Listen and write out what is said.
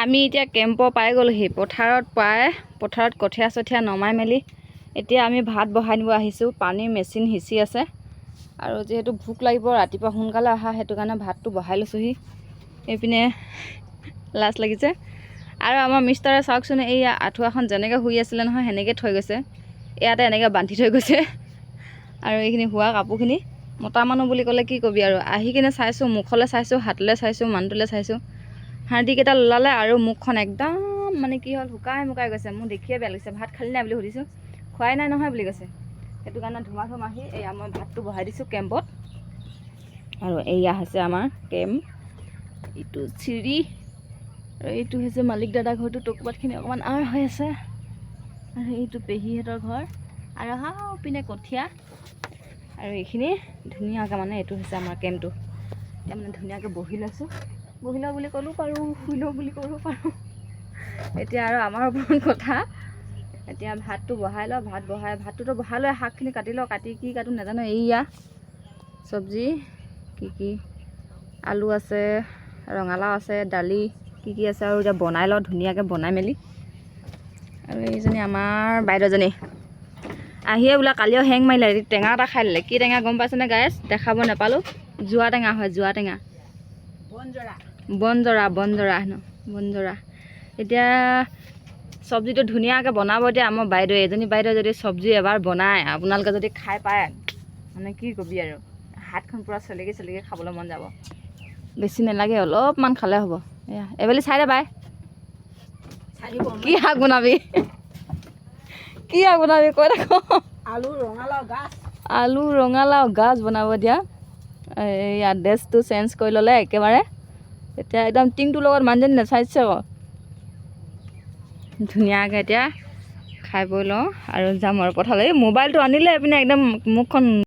আমি এতিয়া কেম্পৰ পাই গ'লোহি। পথাৰত পাই পথাৰত কঠীয়া চঠীয়া নমাই মেলি এতিয়া আমি ভাত বহাই নিব আহিছোঁ। পানীৰ মেচিন সিঁচি আছে। আৰু যিহেতু ভোক লাগিব ৰাতিপুৱা সোনকালে অহা সেইটো কাৰণে ভাতটো বহাই লৈছোঁহি। এইপিনে লাজ লাগিছে। আৰু আমাৰ মিষ্টাৰে চাওকচোন এই আঁঠুৱাখন যেনেকৈ শুই আছিলে নহয় সেনেকৈ থৈ গৈছে। ইয়াতে এনেকৈ বান্ধি থৈ গৈছে। আৰু এইখিনি শোৱা কাপোৰখিনি। মতা মানুহ বুলি ক'লে কি কবি আৰু। আহি কিনে চাইছোঁ মুখলৈ চাইছোঁ হাতলৈ চাইছোঁ মানুহটোলৈ চাইছোঁ। হাৰ্ডিকেইটা ওলালে আৰু মুখখন একদম মানে কি হ'ল শুকাই মুকাই গৈছে মোৰ দেখিয়ে বেয়া লাগিছে। ভাত খালি নাই বুলি সুধিছোঁ। খোৱাই নাই নহয় বুলি কৈছে। সেইটো কাৰণে ধুমা ধুম আহি এয়া মই ভাতটো বহাই দিছোঁ কেম্পত। আৰু এয়া হৈছে আমাৰ কেম্প। ইটো চিৰি আৰু এইটো হৈছে মালিক দাদা ঘৰটো। টকোপাতখিনি অকণমান আৰ হৈ আছে। আৰু এইটো পেহীহঁতৰ ঘৰ। আৰু হাও পিনে কঠীয়া। আৰু এইখিনি ধুনীয়াকৈ মানে এইটো হৈছে আমাৰ কেম্পটো। এতিয়া মানে ধুনীয়াকৈ বহি লৈছোঁ। বহি লওঁ বুলি ক'লেও পাৰোঁ লওঁ বুলি ক'লেও পাৰোঁ। এতিয়া আৰু আমাৰ ওপৰত কথা। এতিয়া ভাতটো বহাই লওঁ ভাত বহাই ভাতটোতো বহাই লৈ শাকখিনি কাটি লওঁ কাটি কি কাটো নাজানো এইয়া চব্জি কি কি আলু আছে ৰঙালাও আছে দালি কি কি আছে আৰু এতিয়া বনাই লওঁ ধুনীয়াকৈ বনাই মেলি। আৰু এইজনী আমাৰ বাইদেউজনী। আহিয়ে বোলে কালিও হেং মাৰিলে টেঙা এটা খাই দিলে। কি টেঙা গম পাইছেনে গায়েছ দেখাব নাপালোঁ। যোৱা টেঙা হয় যোৱা টেঙা। বনজৰা হেনো বনজৰা। এতিয়া চব্জিটো ধুনীয়াকৈ বনাব এতিয়া আমাৰ বাইদেউ এজনী বাইদেউ যদি চব্জি এবাৰ বনায় আপোনালোকে যদি খাই পায় মানে কি কবি আৰু হাতখন পূৰা চলিকে চলিকে খাবলৈ মন যাব। বেছি নালাগে অলপমান খালে হ'ব। এয়া এইবেলি চাই দে বাই। কি শাক বনাবি? কি শাক বনাবি কৈ থাক। আলু ৰঙালাও গাছ আলু ৰঙালাও গাজ বনাব দিয়া। এইয়া ড্ৰেছটো চেঞ্জ কৰি ল'লে একেবাৰে। এতিয়া একদম টিংটোৰ লগত মানুহজনী নাচাইছে আকৌ। ধুনীয়াকৈ এতিয়া খাই বৈ লওঁ আৰু যাম আৰু পথাৰলৈ। এই মোবাইলটো আনিলে এইপিনে একদম মুখখন